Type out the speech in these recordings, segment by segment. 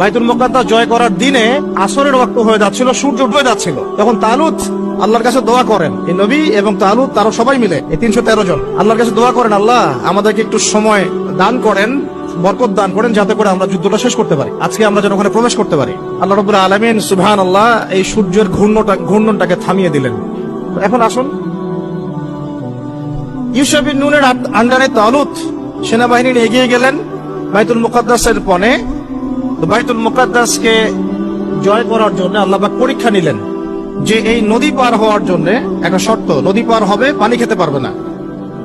বাইতুল মোকাদ্দাস জয় করার দিনে আসরের ওয়াক্ত হয়ে যাচ্ছিল, সূর্য ডুবে যাচ্ছিল। তখন তালুত আল্লাহর কাছে দোয়া করেন এই নবী এবং তালুত তারা সবাই মিলে, এই তিনশো তেরো জন, আল্লাহর কাছে দোয়া করেন, আল্লাহ, আমাদেরকে একটু সময় দান করেন, বরকত দান করেন, যাতে করে আমরা যুদ্ধটা শেষ করতে পারি। আজকে আমরা যেন ওখানে প্রবেশ করতে পারি। আল্লাহ রবুল আলমিন সুবহান আল্লাহ এই সূর্যের ঘূর্ণটা ঘূর্ণনটাকে থামিয়ে দিলেন। এখন আসুন। ইউসাফিন নুনের আন্ডারে তালুত সেনাবাহিনী এগিয়ে গেলেন, বাইতুল মুকাদ্দাসের পনে বাইতুল মুকাদ্দাসকে জয় করার জন্য আল্লাহবাক পরীক্ষা নিলেন যে এই নদী পার হওয়ার জন্য একটা শর্ত, নদী পার হবে, পানি খেতে পারবে না।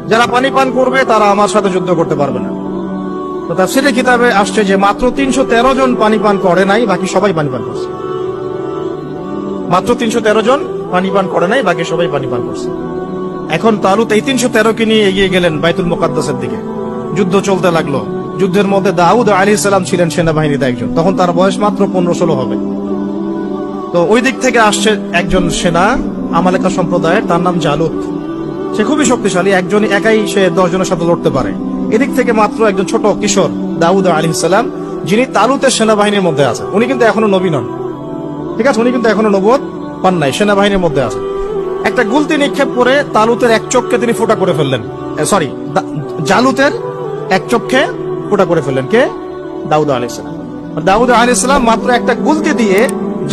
যারা পানি পান করবে, তারা আমার সাথে যুদ্ধ করতে পারবে না। তো তাফসিরের কিতাবে আসছে যে মাত্র তিনশো তেরো জন পানি পান করে নাই, বাকি সবাই পানি পান করছে। মাত্র তিনশো তেরো জন পানি পান করে নাই, বাকি সবাই পানি পান করছে। এখন তালুত এই তিনশো তেরোকে নিয়ে এগিয়ে গেলেন বাইতুল মোকাদ্দাসের দিকে। যুদ্ধ চলতে লাগল। যুদ্ধের মধ্যে দাউদ আলী সালাম ছিলেন সেনাবাহিনীতে একজন। তখন তার বয়স মাত্র পনেরো ষোলো হবে। তো ওই দিক থেকে আসছে একজন সেনা, আমালেকা সম্প্রদায়ের, তার নাম জালুত সে খুবই শক্তিশালী একজন একাই সে দশ জনের সাথে লড়তে পারে। এদিক থেকে মাত্র একজন ছোট কিশোর, দাউদ আলী সালাম, যিনি তালুতের সেনাবাহিনীর মধ্যে আছে উনি কিন্তু এখনও নবী নন। ঠিক আছে? উনি কিন্তু এখনও নবদ পান নাই, সেনাবাহিনীর মধ্যে আছে একটা গুলতি নিক্ষেপ করে তালুতের এক চোখকে তিনি ফোটা করে ফেললেন। সরি জালুতের এক চোখকে ফোটা করে ফেললেন কে? দাউদ আলাইসালাম দাউদ আলাইসালাম মাত্র একটা গুলতি দিয়ে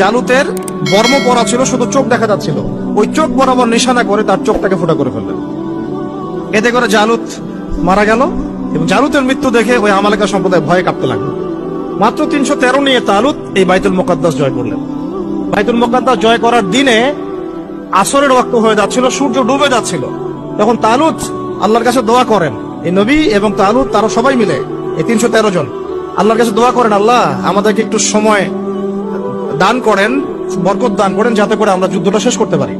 জালুতের বর্ম পরা ছিল, শুধু চোখ দেখা যাচ্ছিল। ওই চোখ বরাবর নিশানা করে তার চোখটাকে ফোটা করে ফেললেন। এতে করে জালুত মারা গেল এবং জালুতের মৃত্যু দেখে ওই আমালেকা সম্প্রদায় ভয়ে কাঁপতে লাগল। মাত্র তিনশো তেরো নিয়ে তালুত এই বাইতুল মোকাদ্দাস জয় করলেন। বাইতুল মোকাদ্দাস জয় করার দিনে আসরের ওয়াক্ত হয়ে যাচ্ছিল, সূর্য ডুবে যাচ্ছিল। তখন তালুত আল্লাহর কাছে দোয়া করেন এই নবী এবং তালুত, তারা সবাই মিলে এই তিনশো তেরো জন। আল্লাহর কাছে দোয়া করেন, আল্লাহ, আমাদেরকে একটু সময় দান করেন, বরকত দান করেন, যাতে করে আমরা যুদ্ধটা শেষ করতে পারি।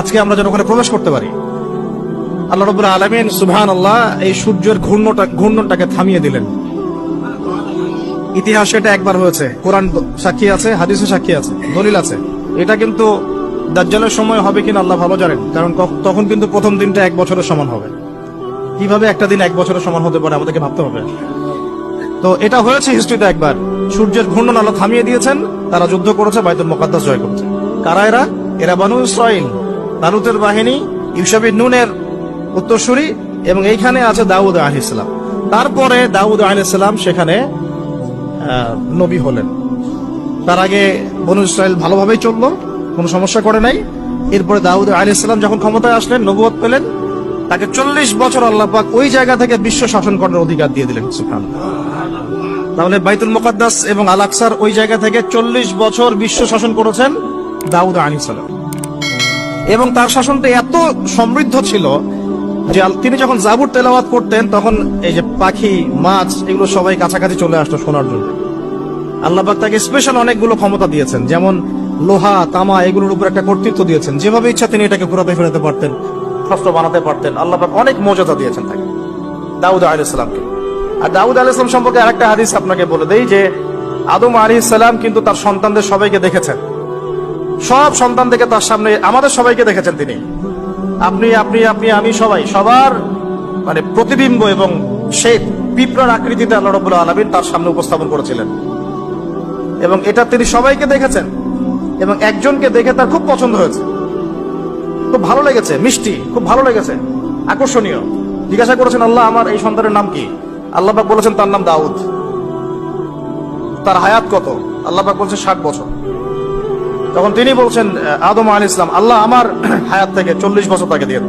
আজকে আমরা যেন ওখানে প্রবেশ করতে পারি। আল্লাহ রবুল্লা আলমিন সুবহান আল্লাহ এই সূর্যের ঘূর্ণটা, ঘূর্ণনটাকে থামিয়ে দিলেন। ইতিহাসে এটা একবার হয়েছে। কোরআন সাক্ষী আছে, হাদিসে সাক্ষী আছে, দলিল আছে। এটা কিন্তু দাজ্জালের সময় হবে কিনা আল্লাহ ভালো জানেন, কারণ তখন কিন্তু প্রথম দিনটা এক বছরের সমান হবে। কীভাবে একটা দিন এক বছরের সমান হতে পারে আমাদেরকে ভাবতে হবে। তো এটা হয়েছে হিস্ট্রিতে একবার। সূর্যের ঘূর্ণন আল্লাহ থামিয়ে দিয়েছেন তারা যুদ্ধ করেছে বাইতুল মোকাদ্দাস জয় করেছে। কারা এরা? এরা বানু ইসরাইল তালুতের বাহিনী ইউসাবির নুনের উত্তরসূরি এবং এইখানে আছে দাউদ আলহিসাম তারপরে দাউদ আলহিসাম সেখানে আহ, নবী হলেন। তার আগে বনু ইসরায়েল ভালোভাবেই চলল কোনো সমস্যা করে নাই। এরপরে দাউদ আলাইসাল্লাম যখন ক্ষমতায় আসলেন নবুয়ত পেলেন তাকে চল্লিশ বছর আল্লাহ পাক ওই জায়গা থেকে বিশ্ব শাসন করার অধিকার দিয়ে দিলেন, সুবহানাল্লাহ। তাহলে বাইতুল মোকাদ্দাস এবং আল আকসার ওই জায়গা থেকে চল্লিশ বছর বিশ্ব শাসন করেছেন দাউদ আলী সালাম। এবং তার শাসনটা এত সমৃদ্ধ ছিল যে তিনি যখন জাবুর তেলাওয়াত করতেন, তখন এই যে পাখি, মাছ, এগুলো সবাই কাছাকাছি চলে আসতো শোনার জন্য। আল্লাহবাক তাকে স্পেশাল অনেকগুলো ক্ষমতা দিয়েছেন, যেমন লোহা, তামা, এগুলোর উপর একটা কর্তৃত্ব দিয়েছেন। যেভাবে ইচ্ছা তিনি এটাকে ঘুরাতে ফেরাতে পারতেন। শস্ত্র বানাতে পারতেন। আল্লাহ অনেক মর্যাদা দিয়েছেন তাকে। দাউদ আলাইসালামকে আর দাউদ আলাইসালাম সম্পর্কে আরেকটা হাদিস আপনাকে বলে দেই যে, আদম আলী ইসলাম কিন্তু তার সন্তানদের সবাইকে দেখেছেন। সব সন্তান থেকে তার সামনে আমাদের সবাইকে দেখেছেন তিনি। আপনি আপনি আপনি, আমি সবাই, সবার মানে প্রতিবিম্ব এবং সেই পিঁপড়ার আকৃতিতে আল্লাহ রবুল্লাহ আলমিন তার সামনে উপস্থাপন করেছিলেন। এবং এটা তিনি সবাইকে দেখেছেন। এবং একজনকে দেখে তার খুব পছন্দ হয়েছে। খুব ভালো লেগেছে, মিষ্টি, খুব ভালো লেগেছে, আকর্ষণীয়। জিজ্ঞাসা করেছেন, আল্লাহ, আমার এই সন্তানের নাম কি? আল্লাহবাক বলেছেন, তার নাম দাউদ। তার হায়াত কত? আল্লাহ পাক বলছেন, ষাট বছর। তখন তিনি বলছেন, আদম আলী ইসলাম আল্লাহ আমার হায়াত থেকে চল্লিশ বছর তাকে দিয়ে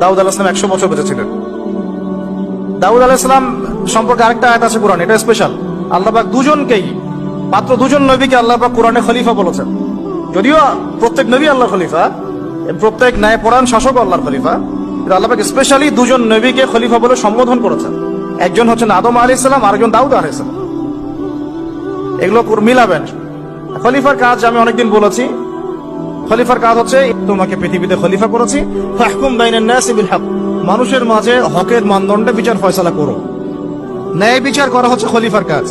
দাউদ আল ইসলাম একশো বছর বেঁচে ছিলেন। দাউদ আল ইসলাম সম্পর্কে আরেকটা আয়াত আছে কোরআন, এটা স্পেশাল আল্লাহ পাক দুজনকেই, মাত্র দুজন নবীকে আল্লাহ পাক কোরআনে খলিফা বলেছেন। যদিও প্রত্যেক নবী আল্লাহ খলিফা প্রত্যেক ন্যায় পরায়ণ শাসক আল্লাহর খলিফা আল্লাহ স্পেশালি দুজন নবীকে খলিফা বলে সম্বোধন করেছেন। একজন হচ্ছেন আদম আলী ইসলাম আর একজন দাউদ আলী ইসলাম এগুলো মিলাবেন। খলিফার কাজ আমি অনেকদিন বলেছি। খলিফার কাজ হচ্ছে, তোমাকে পৃথিবীতে খলিফা করেছি। মানুষের মাঝে হকের মানদণ্ডে বিচার ফয়সালা করো। ন্যায় বিচার করা হচ্ছে খলিফার কাজ।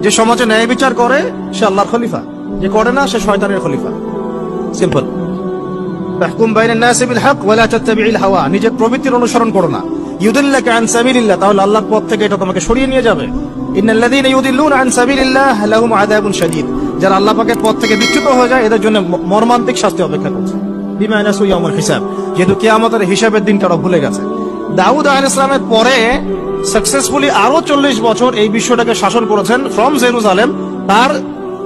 যে সমাজে ন্যায় বিচার করে, সে আল্লাহর খলিফা। যে করে না সে শয়তানের খলিফা। সিম্পল হাওয়া। নিজের প্রবৃত্তির অনুসরণ করো না। আন সাবিলিল্লাহ। তাহলে আল্লাহর পথ থেকে এটা তোমাকে সরিয়ে নিয়ে যাবে। আন সাবিলিল্লাহ লাহুম আযাবুন শাদীদ। যারা আল্লাহ পাকের পথ থেকে বিচ্যুত হয়ে যায়, এদের জন্য মর্মান্তিক শাস্তি অপেক্ষা করছে। বিমা নাসু ইয়াউমুল হিসাব। যেহেতু কিয়ামতের হিসাবের দিনটা ওরা ভুলে গেছে। দাউদ আলাইহিস সালামের পরে সাকসেসফুলি আরও চল্লিশ বছর এই বিশ্বটাকে শাসন করেছেন ফ্রম জেরুজালেম তার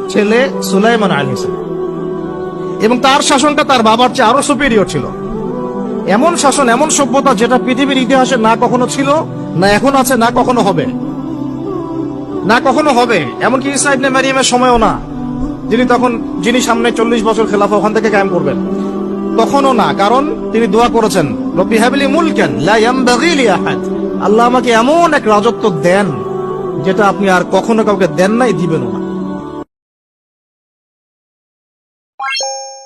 ছেলে সুলাইমান আলাইহিস সালাম এবং তার শাসনটা তার বাবার চেয়ে আরও সুপিরিয়র ছিল। এমন শাসন, এমন সভ্যতা যেটা পৃথিবীর ইতিহাসে না কখনো ছিল, না এখন আছে, না কখনো হবে। না কখনো হবে। এমনকি ইসা ইবনে মারিয়ামের সময়ও না। যিনি তখন, যিনি সামনে চল্লিশ বছর খেলাফা ওখান থেকে কায়েম করবেন। তখনও না, কারণ তিনি দোয়া করেছেন, রব্বি হাবিলি মুলকান আহাদ। আল্লাহ আমাকে এমন এক রাজত্ব দেন, যেটা আপনি আর কখনো কাউকে দেন নাই, দিবেনও না। Bye.